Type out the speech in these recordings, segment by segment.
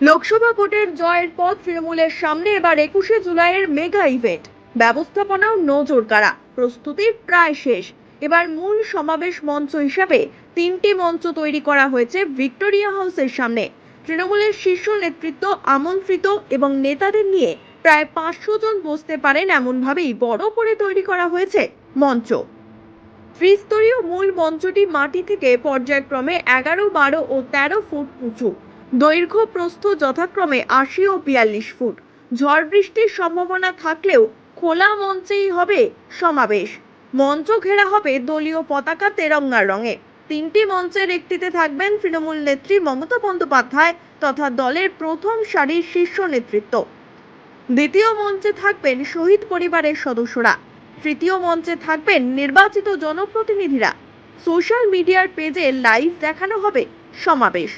লোকসভা ভোটের জয়ের পর তৃণমূলের সামনে এবার একুশে জুলাইয়ের মেগা ইভেন্ট। ব্যবস্থাপনাও নজর কাড়া। প্রস্তুতির প্রায় শেষ। এবার মূল সমাবেশ মঞ্চ হিসাবে তিনটি মঞ্চ তৈরি করা হয়েছে ভিক্টোরিয়া হাউসের সামনে। তৃণমূলের শীর্ষ নেতৃত্ব আমন্ত্রিত এবং নেতাদের নিয়ে প্রায় পাঁচশো জন বসতে পারেন এমনভাবেই বড় করে তৈরি করা হয়েছে মঞ্চ। ত্রিস্তরীয় মূল মঞ্চটি মাটি থেকে পর্যায়ক্রমে এগারো, বারো ও তেরো ফুট উঁচু। দৈর্ঘ্য প্রস্থ যথাক্রমে আশি ও বিয়াল্লিশ ফুট। ঝড় বৃষ্টির সম্ভাবনা থাকলেও খোলা মঞ্চেই হবে সমাবেশ। মঞ্চ ঘেরা হবে দলীয় পতাকা তেরঙ্গার রঙে। তিনটি মঞ্চের একটিতে থাকবেন তৃণমূল নেত্রী মমতা বন্দ্যোপাধ্যায় তথা দলের প্রথম সারির শীর্ষ নেতৃত্ব। দ্বিতীয় মঞ্চে থাকবেন শহীদ পরিবারের সদস্যরা। তৃতীয় মঞ্চে থাকবেন নির্বাচিত জনপ্রতিনিধিরা। সোশ্যাল মিডিয়ার পেজে লাইভ দেখানো হবে সমাবেশ।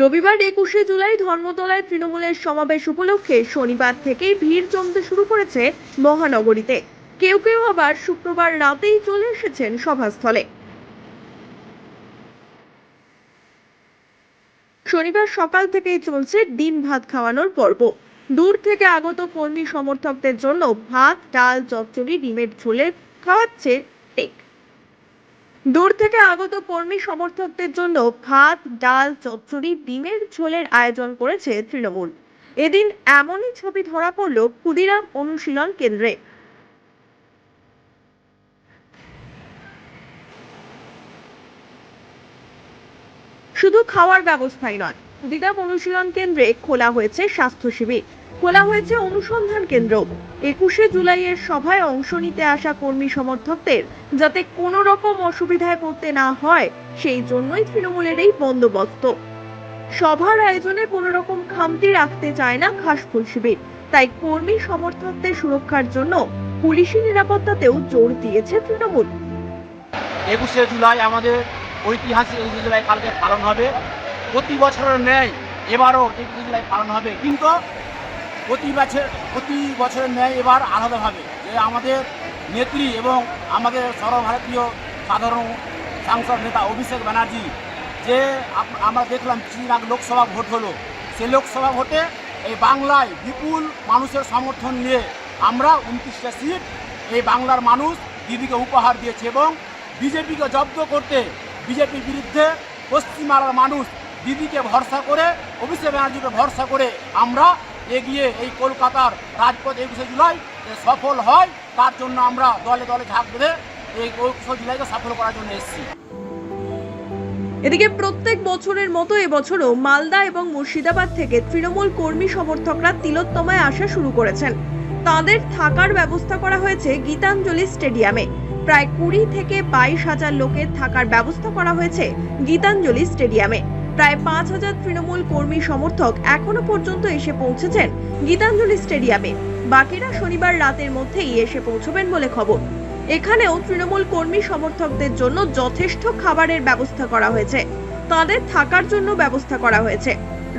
রবিবার একুশে জুলাই ধর্মতলায় তৃণমূলের সমাবেশ উপলক্ষে শনিবার থেকেই ভিড় জমতে শুরু করেছে মহানগরীতে। কেউ কেউ আবার শুক্রবার রাতেই চলে এসেছেন সভাস্থলে। শনিবার সকাল থেকেই চলছে ডিম ভাত খাওয়ানোর পর্ব। দূর থেকে আগত কর্মী সমর্থকদের জন্য ভাত, ডাল, চচ্চড়ি, ডিমের ঝোলে খাওয়াচ্ছে টেক। দূর থেকে আগত কর্মী সমর্থকদের জন্য ভাত, ডাল, চচ্চড়ি, ডিমের ঝোলের আয়োজন করেছে তৃণমূল। এদিন এমনই ছবি ধরা পড়ল ক্ষুদিরাম অনুশীলন কেন্দ্রে। শুধু খাওয়ার ব্যবস্থাই নয়, ক্ষুদিরাম অনুশীলন কেন্দ্রে খোলা হয়েছে স্বাস্থ্য শিবির। খোলা হয়েছে অনুসন্ধান কেন্দ্র। একুশে জুলাইয়ের সভায় অংশ নিতে আসা কর্মী সমর্থকদের যাতে কোনো রকম অসুবিধায় পড়তে না হয়, সেই জন্যই তৃণমূলের এই বন্দোবস্ত। সভার আয়োজনে কোনো রকম খামতি রাখতে চায় না ঘাসফুল শিবির। তাই কর্মী সমর্থকদের সুরক্ষার জন্য পুলিশি নিরাপত্তাতেও জোর দিয়েছে তৃণমূল। একুশে জুলাই আমাদের ঐতিহাসিক একুশে জুলাই কালকে পালন হবে। প্রতি বছরের ন্যায় এবারও একুশে জুলাই পালন হবে। কিন্তু প্রতি বছর, প্রতি বছরের ন্যায় এবার আলাদাভাবে যে আমাদের নেত্রী এবং আমাদের সর্বভারতীয় সাধারণ সাংসদ নেতা অভিষেক ব্যানার্জি যে আমরা দেখলাম কিছুদিন আগে লোকসভা ভোট হলো। সেই লোকসভা ভোটে এই বাংলায় বিপুল মানুষের সমর্থন নিয়ে আমরা উনত্রিশটা সিট এই বাংলার মানুষ দিদিকে উপহার দিয়েছে এবং বিজেপিকে জব্দ করতে বিজেপির বিরুদ্ধে পশ্চিমবাংলার মানুষ দিদিকে ভরসা করে, অভিষেক ব্যানার্জিকে ভরসা করে আমরা এগিয়ে এই কলকাতার রাজপথ একুশে জুলাই সফল হয়, তার জন্য আমরা দলে দলে ঝাঁক বেঁধে এই একুশে জুলাইকে সফল করার জন্য এসেছি। এদিকে প্রত্যেক বছরের মতো এবছরও মালদা এবং মুর্শিদাবাদ থেকে তৃণমূল কর্মী সমর্থকরা তিলোত্তমায় আসা শুরু করেছেন। তাদের থাকার ব্যবস্থা করা হয়েছে গীতাঞ্জলি স্টেডিয়ামে। প্রায় কুড়ি থেকে বাইশ হাজার লোকের থাকার ব্যবস্থা করা হয়েছে গীতাঞ্জলি স্টেডিয়ামে। প্রায় পাঁচ হাজার তৃণমূল কর্মী সমর্থক এখনও পর্যন্ত এসে পৌঁছেছেন গীতাঞ্জলি স্টেডিয়ামে। বাকিরা শনিবার রাতের মধ্যেই এসে পৌঁছবেন বলে খবর। এখানেও তৃণমূল কর্মী সমর্থকদের জন্য যথেষ্ট খাবারের ব্যবস্থা করা হয়েছে। তাদের থাকার জন্য ব্যবস্থা করা হয়েছে।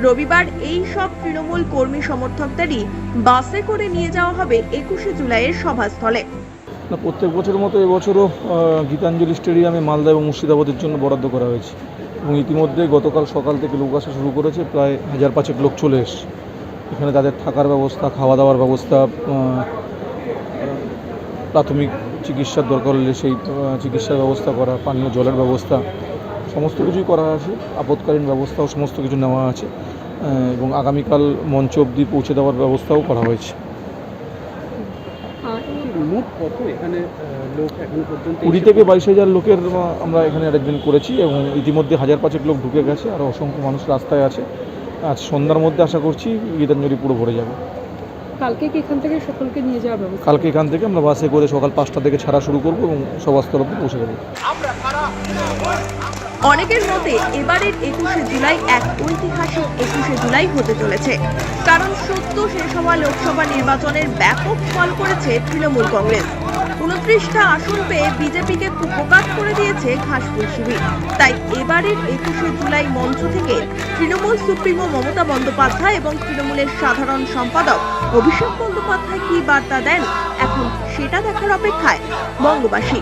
রবিবার এই সব তৃণমূল কর্মী সমর্থকদেরই বাসে করে নিয়ে যাওয়া হবে একুশে জুলাইয়ের সভাস্থলে। প্রত্যেক বছরের মতো এবছরও গীতাঞ্জলি স্টেডিয়ামে মালদা এবং মুর্শিদাবাদের জন্য বরাদ্দ করা হয়েছে। এবং ইতিমধ্যে গতকাল সকাল থেকে লোক আসা শুরু করেছে, প্রায় হাজার পাঁচেক লোক চলে এসছে। এখানে তাদের থাকার ব্যবস্থা, খাওয়া দাওয়ার ব্যবস্থা প্রাথমিক চিকিৎসার দরকার হলে সেই চিকিৎসার ব্যবস্থা করা, পানীয় জলের ব্যবস্থা, সমস্ত কিছুই করা আছে আপৎকালীন ব্যবস্থাও সমস্ত কিছু নেওয়া আছে এবং আগামীকাল মঞ্চ অবধি পৌঁছে দেওয়ার ব্যবস্থাও করা হয়েছে। মোট কত? এখানে লোক এখনও পর্যন্ত কুড়ি থেকে বাইশ হাজার লোকের আমরা এখানে অ্যারেঞ্জমেন্ট করেছি এবং ইতিমধ্যে হাজার পাঁচেক লোক ঢুকে গেছে আর অসংখ্য মানুষ রাস্তায় আছে। আজ সন্ধ্যার মধ্যে আশা করছি গীতাঞ্জলি পুরো ভরে যাবে। কালকে কি এখান থেকে সকলকে নিয়ে যাওয়ার ব্যবস্থা? কালকে এখান থেকে আমরা বাসে করে সকাল পাঁচটা থেকে ছাড়া শুরু করব এবং সভাস্থল অব্দি পৌঁছে দেবো। অনেকের মতে এবারের একুশে জুলাই এক ঐতিহাসিক একুশে জুলাই হতে চলেছে। কারণ সত্য শেষ হওয়া লোকসভা নির্বাচনের ব্যাপক ফল করেছে তৃণমূল কংগ্রেস। উনত্রিশটা আসন পেয়ে বিজেপিকে কুপকাত করে দিয়েছে ঘাসফুল শিবির। তাই এবারের একুশে জুলাই মঞ্চ থেকে তৃণমূল সুপ্রিমো মমতা বন্দ্যোপাধ্যায় এবং তৃণমূলের সাধারণ সম্পাদক অভিষেক বন্দ্যোপাধ্যায় কি বার্তা দেন? এখন সেটা দেখার অপেক্ষায় বঙ্গবাসী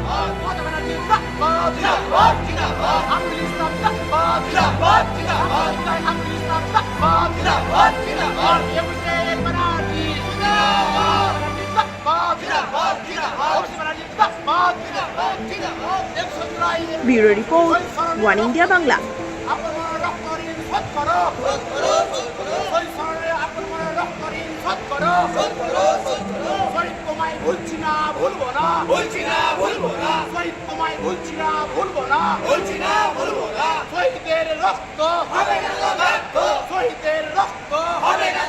bureau report One India Bangla আপনার রক্ত ঋণ শোধ করো তোমায় বলছি না ভুলবো না। বলছি না ভুলবো না। শহীদ তোমায় বলছি না ভুলবো না। বলছি না ভুলবো না। শহীদের রক্ত। হবে না শহীদের রক্ত। হবে না